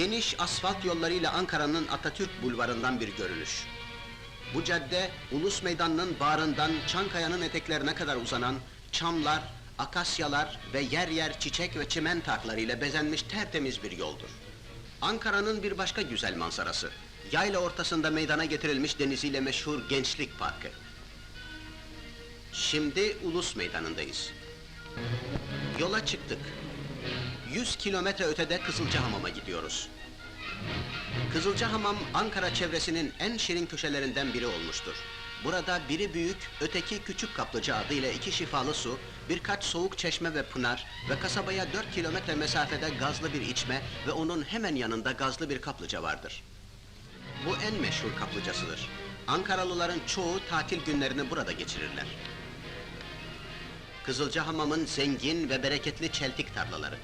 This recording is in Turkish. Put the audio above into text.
Geniş asfalt yollarıyla Ankara'nın Atatürk Bulvarı'ndan bir görünüş. Bu cadde, Ulus Meydanı'nın bağrından Çankaya'nın eteklerine kadar uzanan çamlar, akasyalar ve yer yer çiçek ve çimen taklarıyla bezenmiş tertemiz bir yoldur. Ankara'nın bir başka güzel manzarası, yayla ortasında meydana getirilmiş deniziyle meşhur Gençlik Parkı. Şimdi Ulus Meydanı'ndayız. Yola çıktık. 100 kilometre ötede Kızılcahamam'a gidiyoruz. Kızılcahamam, Ankara çevresinin en şirin köşelerinden biri olmuştur. Burada biri büyük, öteki küçük kaplıca adıyla iki şifalı su, birkaç soğuk çeşme ve pınar ve kasabaya 4 kilometre mesafede gazlı bir içme ve onun hemen yanında gazlı bir kaplıca vardır. Bu en meşhur kaplıcasıdır. Ankaralıların çoğu tatil günlerini burada geçirirler. Kızılcahamam'ın zengin ve bereketli çeltik tarlaları.